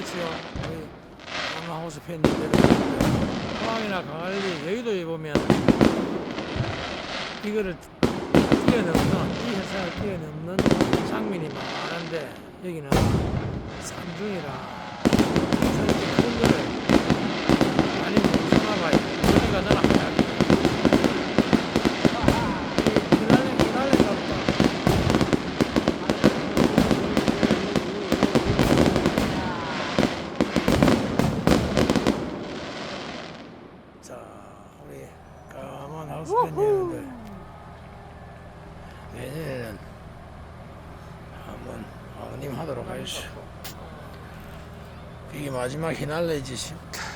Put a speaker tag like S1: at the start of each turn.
S1: 그렇지요. 거의 강화호수 편 포항이나 강할리 여의도에 보면 이거를 뛰어넘는 이 해상을 뛰어넘는 장면이 많은데 여기는 산중이라 우리 까만 하우스 팬여러분들 내년에는 한번 왕님 하도록 하십시오. 이게 마지막 히날레지 싶다.